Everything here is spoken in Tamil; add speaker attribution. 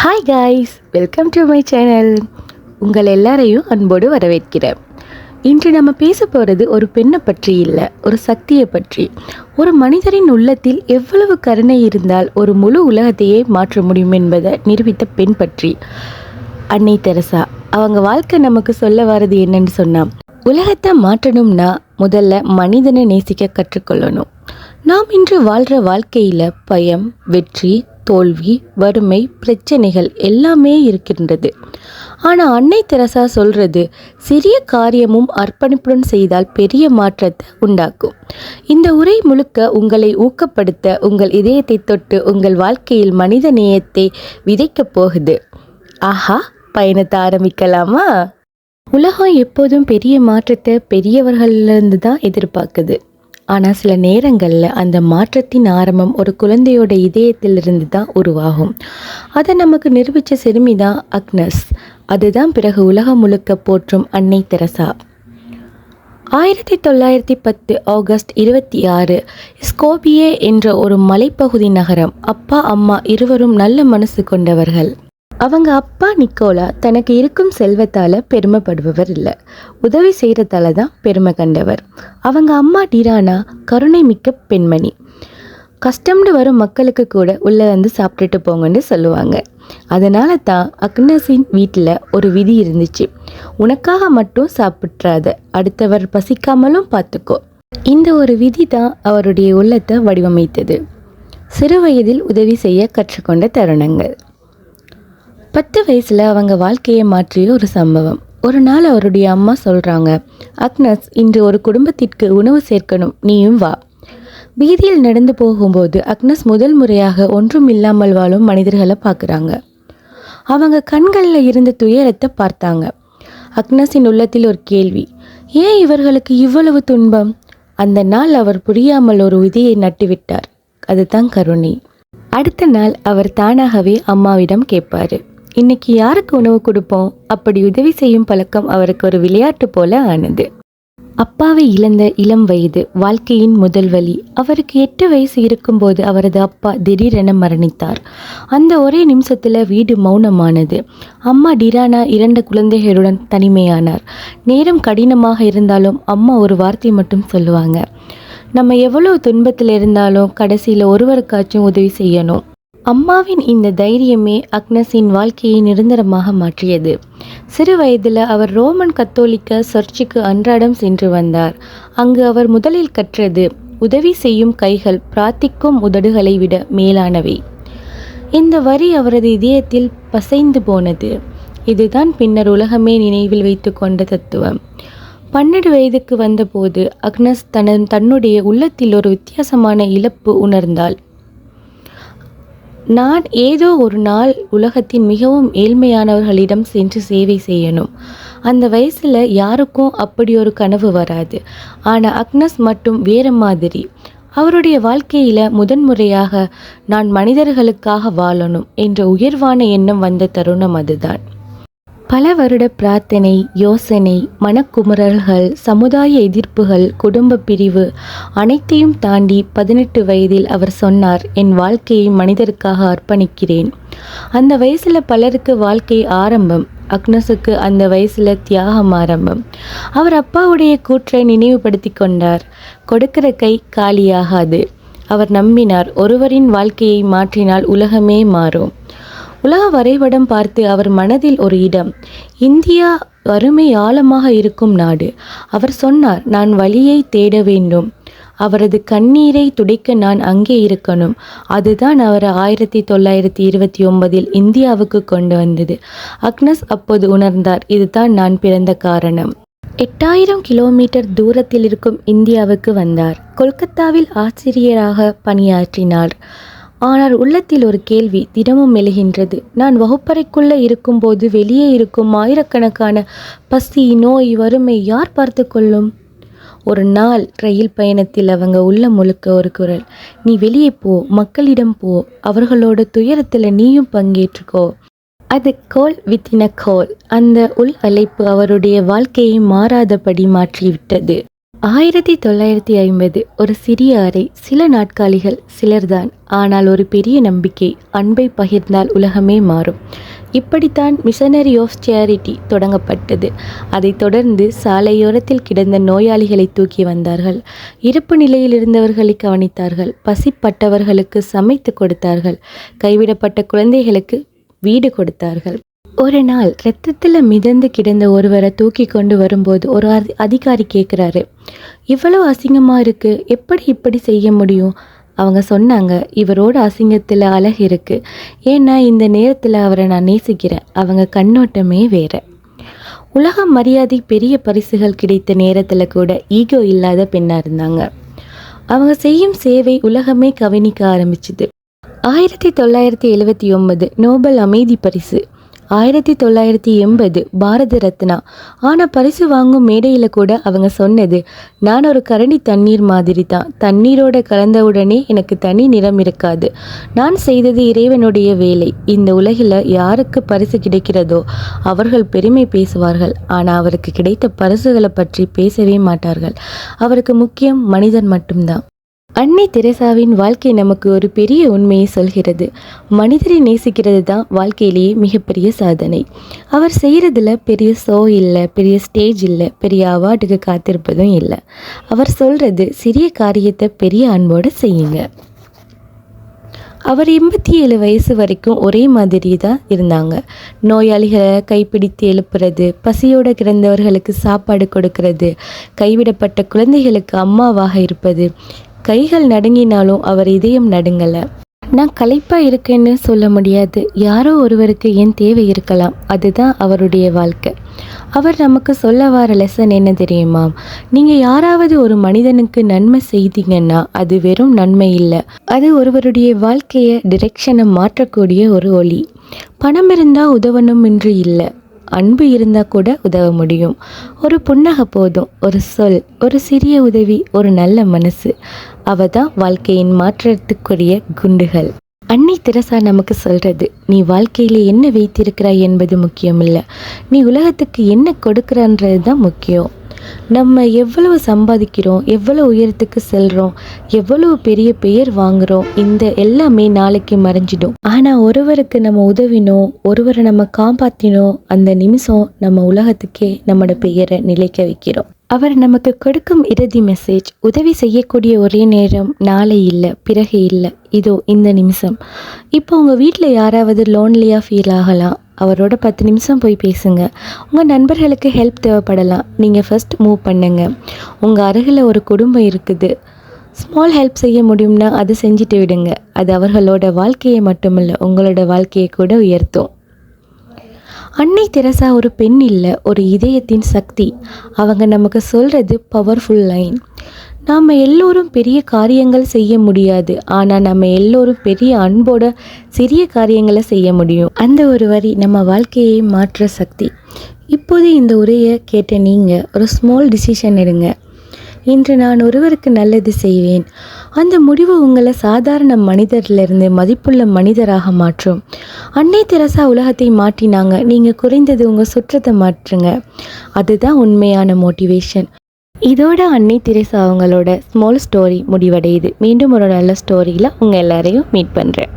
Speaker 1: Hi guys welcome to my channel உங்கள் எல்லாரையும் அன்போடு வரவேற்கிறேன். இன்று நம்ம பேச போகிறது ஒரு பெண்ணை பற்றி இல்லை ஒரு சக்தியை பற்றி. ஒரு மனிதரின் உள்ளத்தில் எவ்வளவு கருணை இருந்தால் ஒரு முழு உலகத்தையே மாற்ற முடியும் என்பதை நிரூபித்த பெண் பற்றி. அன்னை தெரசா அவங்க வாழ்க்கை நமக்கு சொல்ல வர்றது என்னன்னு சொன்னால் உலகத்தை மாற்றணும்னா முதல்ல மனிதனை நேசிக்க கற்றுக்கொள்ளணும். நாம் இன்று வாழ்கிற வாழ்க்கையில் பயம் வெற்றி தோல்வி வறுமை பிரச்சனைகள் எல்லாமே இருக்கின்றது. ஆனால் அன்னை தெரசா சொல்றது சிறிய காரியமும் அர்ப்பணிப்புடன் செய்தால் பெரிய மாற்றத்தை உண்டாக்கும். இந்த உரை முழுக்க உங்களை ஊக்கப்படுத்த உங்கள் இதயத்தை தொட்டு உங்கள் வாழ்க்கையில் மனித நேயத்தை விதைக்கப் போகுது. ஆஹா பயணத்தை ஆரம்பிக்கலாமா? உலகம் எப்போதும் பெரிய மாற்றத்தை பெரியவர்களிலிருந்து தான் எதிர்பார்க்குது. ஆனால் சில நேரங்களில் அந்த மாற்றத்தின் ஆரம்பம் ஒரு குழந்தையோட இதயத்திலிருந்து தான் உருவாகும். அதை நமக்கு நிரூபித்த சிறுமி தான் அக்னஸ். அதுதான் பிறகு உலகம் முழுக்க போற்றும் அன்னை தெரசா. ஆயிரத்தி தொள்ளாயிரத்தி பத்து ஆகஸ்ட் இருபத்தி ஆறு ஸ்கோபியே என்ற ஒரு மலைப்பகுதி நகரம் அப்பா அம்மா இருவரும் நல்ல மனசு கொண்டவர்கள். அவங்க அப்பா நிக்கோலா தனக்கு இருக்கும் செல்வத்தால் பெருமைப்படுபவர் இல்லை. உதவி செய்கிறதால தான் பெருமை கண்டவர். அவங்க அம்மா டிரானா கருணை மிக்க பெண்மணி. கஷ்டம்னு வரும் மக்களுக்கு கூட உள்ளே வந்து சாப்பிட்டுட்டு போங்கன்னு சொல்லுவாங்க. அதனால தான் அக்னஸின் வீட்டில் ஒரு விதி இருந்துச்சு. உனக்காக மட்டும் சாப்பிட்றாத அடுத்தவர் பசிக்காமலும் பார்த்துக்கோ இந்த ஒரு விதி தான் அவருடைய உள்ளத்தை வடிவமைத்தது. சிறு வயதில் உதவி செய்ய கற்றுக்கொண்ட தருணங்கள். பத்து வயசில் அவங்க வாழ்க்கையை மாற்றிய ஒரு சம்பவம். ஒரு நாள் அவருடைய அம்மா சொல்கிறாங்க அக்னஸ் இன்று ஒரு குடும்பத்திற்கு உணவு சேர்க்கணும். நீயும் வா. வீதியில் நடந்து போகும்போது அக்னஸ் முதல் முறையாக ஒன்றும் இல்லாமல் வாழும் மனிதர்களை பார்க்குறாங்க. அவங்க கண்களில் இருந்த துயரத்தை பார்த்தாங்க. அக்னஸின் உள்ளத்தில் ஒரு கேள்வி ஏன் இவர்களுக்கு இவ்வளவு துன்பம்? அந்த நாள் அவர் புரியாமல் ஒரு விதியை நட்டுவிட்டார். அதுதான் கருணை. அடுத்த நாள் அவர் தானாகவே அம்மாவிடம் கேட்பாரு. இன்னைக்கு யாருக்கு உணவு கொடுப்போம்? அப்படி உதவி செய்யும் பழக்கம் அவருக்கு ஒரு விளையாட்டு போல ஆனது. அப்பாவை இழந்த இளம் வயது வாழ்க்கையின் முதல் வழி அவருக்கு எட்டு வயசு இருக்கும்போது அவரது அப்பா திடீரென மரணித்தார். அந்த ஒரே நிமிஷத்தில் வீடு மௌனமானது. அம்மா டிரானா இரண்டு குழந்தைகளுடன் தனிமையானார். நேரம் கடினமாக இருந்தாலும் அம்மா ஒரு வார்த்தை மட்டும் சொல்லுவாங்க. நம்ம எவ்வளோ துன்பத்தில் இருந்தாலும் கடைசியில் ஒருவருக்காச்சும் உதவி செய்யணும். அம்மாவின் இந்த தைரியமே அக்னஸின் வாழ்க்கையை நிரந்தரமாக மாற்றியது. சிறு வயதில் அவர் ரோமன் கத்தோலிக்க சர்ச்சுக்கு அன்றாடம் சென்று வந்தார். அங்கு அவர் முதலில் கற்றது உதவி செய்யும் கைகள் பிரார்த்திக்கும் உதடுகளை விட மேலானவை. இந்த வரி அவரது இதயத்தில் பசைந்து போனது. இதுதான் பின்னர் உலகமே நினைவில் வைத்து கொண்ட தத்துவம். பன்னெண்டு வயதுக்கு வந்தபோது அக்னஸ் தன தன்னுடைய உள்ளத்தில் ஒரு வித்தியாசமான இழப்பு உணர்ந்தாள். நான் ஏதோ ஒரு நாள் உலகத்தின் மிகவும் ஏழ்மையானவர்களிடம் சென்று சேவை செய்யணும். அந்த வயசில் யாருக்கும் அப்படி ஒரு கனவு வராது. ஆனால் அக்னஸ் மட்டும் வேறு மாதிரி. அவருடைய வாழ்க்கையில் முதன்முறையாக நான் மனிதர்களுக்காக வாழணும் என்ற உயர்வான எண்ணம் வந்த தருணம் அதுதான். பல வருட பிரார்த்தனை யோசனை மனக்குமுறல்கள் சமுதாய எதிர்ப்புகள் குடும்ப பிரிவு அனைத்தையும் தாண்டி பதினெட்டு வயதில் அவர் சொன்னார் என் வாழ்க்கையை மனிதருக்காக அர்ப்பணிக்கிறேன். அந்த வயசில் பலருக்கு வாழ்க்கை ஆரம்பம் அக்னஸுக்கு அந்த வயசில் தியாகம் ஆரம்பம். அவர் அப்பாவுடைய கூற்றை நினைவுபடுத்தி கொண்டார் கொடுக்கிற கை காலியாகாது. அவர் நம்பினார் ஒருவரின் வாழ்க்கையை மாற்றினால் உலகமே மாறும். உலக வரைபடம் பார்த்து அவர் மனதில் ஒரு இடம் இந்தியா வறுமை ஆழமாக இருக்கும் நாடு. அவர் சொன்னார் நான் வழியை தேட வேண்டும். அவரது கண்ணீரை துடைக்க நான் அங்கே இருக்கணும். அதுதான் அவரை ஆயிரத்தி தொள்ளாயிரத்தி இருபத்தி ஒன்பதில் இந்தியாவுக்கு கொண்டு வந்தது. அக்னஸ் அப்போது உணர்ந்தார் இதுதான் நான் பிறந்த காரணம். எட்டாயிரம் கிலோமீட்டர் தூரத்தில் இருக்கும் இந்தியாவுக்கு வந்தார். கொல்கத்தாவில் ஆசிரியராக பணியாற்றினார். ஆனால் உள்ளத்தில் ஒரு கேள்வி தினமும் எழுகின்றது. நான் வகுப்பறைக்குள்ளே இருக்கும்போது வெளியே இருக்கும் ஆயிரக்கணக்கான பசி நோய் வறுமை யார் பார்த்து கொள்ளும்? ஒரு நாள் ரயில் பயணத்தில் அவங்க உள்ள முழுக்க ஒரு குரல் நீ வெளியே போ மக்களிடம் போ அவர்களோட துயரத்தில் நீயும் பங்கேற்றுக்கோ. அது கோல் வித்தின கோல் அந்த உள் அழைப்பு அவருடைய வாழ்க்கையை மாறாதபடி மாற்றிவிட்டது. ஆயிரத்தி தொள்ளாயிரத்தி ஐம்பது ஒரு சிறிய அறை. சில நாட்காலிகள் சிலர்தான். ஆனால் ஒரு பெரிய நம்பிக்கை அன்பை பகிர்ந்தால் உலகமே மாறும். இப்படித்தான் மிஷனரி ஆஃப் சேரிட்டி தொடங்கப்பட்டது. அதைத் தொடர்ந்து சாலையோரத்தில் கிடந்த நோயாளிகளை தூக்கி வந்தார்கள். இருப்பு நிலையில் இருந்தவர்களை கவனித்தார்கள். பசிப்பட்டவர்களுக்கு சமைத்து கொடுத்தார்கள். கைவிடப்பட்ட குழந்தைகளுக்கு வீடு கொடுத்தார்கள். ஒரு நாள் ரத்தத்தில் மிதந்து கிடந்த ஒருவரை தூக்கி கொண்டு வரும்போது ஒரு அதி அதிகாரி கேட்குறாரு இவ்வளோ அசிங்கமாக இருக்குது எப்படி இப்படி செய்ய முடியும்? அவங்க சொன்னாங்க இவரோட அசிங்கத்தில் அழகு இருக்குது ஏன்னா இந்த நேரத்தில் அவரை நான் நேசிக்கிறேன். அவங்க கண்ணோட்டமே வேற. உலக மரியாதை பெரிய பரிசுகள் கிடைத்த நேரத்தில் கூட ஈகோ இல்லாத பெண்ணாக இருந்தாங்க. அவங்க செய்யும் சேவை உலகமே கவனிக்க ஆரம்பிச்சுது. ஆயிரத்தி தொள்ளாயிரத்தி எழுவத்தி ஒன்பது நோபல் அமைதி பரிசு. ஆயிரத்தி தொள்ளாயிரத்தி எண்பது பாரத ரத்னா. ஆனால் பரிசு வாங்கும் மேடையில் கூட அவங்க சொன்னது நான் ஒரு கரண்டி தண்ணீர் மாதிரி தான் தண்ணீரோட கலந்தவுடனே எனக்கு தனி நிறம் இருக்காது. நான் செய்தது இறைவனுடைய வேலை. இந்த உலகில் யாருக்கு பரிசு கிடைக்கிறதோ அவர்கள் பெருமை பேசுவார்கள். ஆனால் அவருக்கு கிடைத்த பரிசுகளை பற்றி பேசவே மாட்டார்கள். அவருக்கு முக்கியம் மனிதன் மட்டும்தான். அன்னை தெரசாவின் வாழ்க்கை நமக்கு ஒரு பெரிய உண்மையை சொல்கிறது. மனிதரை நேசிக்கிறது தான் வாழ்க்கையிலேயே மிகப்பெரிய சாதனை. அவர் செய்கிறதுல பெரிய ஷோ இல்லை பெரிய ஸ்டேஜ் இல்லை பெரிய அவார்டுக்கு காத்திருப்பதும் இல்லை. அவர் சொல்கிறது சிறிய காரியத்தை பெரிய அன்போடு செய்யுங்க. அவர் எண்பத்தி ஏழு வயசு வரைக்கும் ஒரே மாதிரி தான் இருந்தாங்க. நோயாளிகளை கைப்பிடித்து எழுப்புறது பசியோடு கிடந்தவர்களுக்கு சாப்பாடு கொடுக்கறது கைவிடப்பட்ட குழந்தைகளுக்கு அம்மாவாக இருப்பது கைகள் நடுங்கினாலும் அவர் இதயம் நடுங்கலை. நான் களைப்பாக இருக்கேன்னு சொல்ல முடியாது. யாரோ ஒருவருக்கு என் தேவை இருக்கலாம். அதுதான் அவருடைய வாழ்க்கை. அவர் நமக்கு சொல்ல வர லெசன் என்ன தெரியுமா? நீங்கள் யாராவது ஒரு மனிதனுக்கு நன்மை செய்தீங்கன்னா அது வெறும் நன்மை இல்லை. அது ஒருவருடைய வாழ்க்கையை டிரெக்ஷனை மாற்றக்கூடிய ஒரு ஒளி. பணம் இருந்தால் உதவணும் என்று இல்லை. அன்பு இருந்தால் கூட உதவ முடியும். ஒரு புன்னகை போதும் ஒரு சொல் ஒரு சிறிய உதவி ஒரு நல்ல மனசு. அவ தான் வாழ்க்கையின் மாற்றத்துக்குரிய குண்டுகள். அன்னை தெரசா நமக்கு சொல்கிறது நீ வாழ்க்கையில் என்ன வைத்திருக்கிறாய் என்பது முக்கியமில்லை. நீ உலகத்துக்கு என்ன கொடுக்குறன்றது தான் முக்கியம். நம்ம எவ்வளவு சம்பாதிக்கிறோம் எவ்வளோ உயரத்துக்கு செல்கிறோம் எவ்வளவு பெரிய பெயர் வாங்குகிறோம் இந்த எல்லாமே நாளைக்கு மறைஞ்சிடும். ஆனால் ஒருவருக்கு நம்ம உதவினோம் ஒருவரை நம்ம காப்பாற்றினோம் அந்த நிமிஷம் நம்ம உலகத்துக்கே நம்மளோட பெயரை நிலைக்க வைக்கிறோம். அவர் நமக்கு கொடுக்கும் இறுதி மெசேஜ் உதவி செய்யக்கூடிய ஒரே நேரம் நாளை இல்லை பிறகு இல்லை. இதோ இந்த நிமிஷம். இப்போ உங்கள் வீட்டில் யாராவது லோன்லியாக ஃபீல் ஆகலாம். அவரோட பத்து நிமிஷம் போய் பேசுங்க. உங்கள் நண்பர்களுக்கு ஹெல்ப் தேவைப்படலாம். நீங்கள் ஃபஸ்ட் மூவ் பண்ணுங்க. உங்கள் அருகில் ஒரு குடும்பம் இருக்குது. ஸ்மால் ஹெல்ப் செய்ய முடியும்னா அதை செஞ்சுட்டு விடுங்க. அது அவர்களோட வாழ்க்கையை மட்டுமில்லை உங்களோட வாழ்க்கையை கூட உயர்த்தும். அன்னை தெரசா ஒரு பெண் இல்லை ஒரு இதயத்தின் சக்தி. அவங்க நமக்கு சொல்கிறது பவர்ஃபுல் லைன் நாம் எல்லோரும் பெரிய காரியங்கள் செய்ய முடியாது. ஆனால் நம்ம எல்லோரும் பெரிய அன்போட சிறிய காரியங்களை செய்ய முடியும். அந்த ஒரு வரி நம்ம வாழ்க்கையை மாற்ற சக்தி. இப்போது இந்த உரையை கேட்ட நீங்கள் ஒரு ஸ்மால் டிசிஷன் எடுங்க. இன்று நான் ஒருவருக்கு நல்லது செய்வேன். அந்த முடிவு உங்களை சாதாரண மனிதரிலிருந்து மதிப்புள்ள மனிதராக மாற்றும். அன்னை தெரசா உலகத்தை மாற்றினாங்க. நீங்கள் குறைந்தது உங்கள் சுற்றத்தை மாற்றுங்க. அதுதான் உண்மையான மோட்டிவேஷன் இதோட அன்னை திரேசா அவங்களோட ஸ்மால் ஸ்டோரி முடிவடையுது. மீண்டும் ஒரு நல்ல ஸ்டோரியில் உங்கள் எல்லாரையும் மீட் பண்ணுறேன்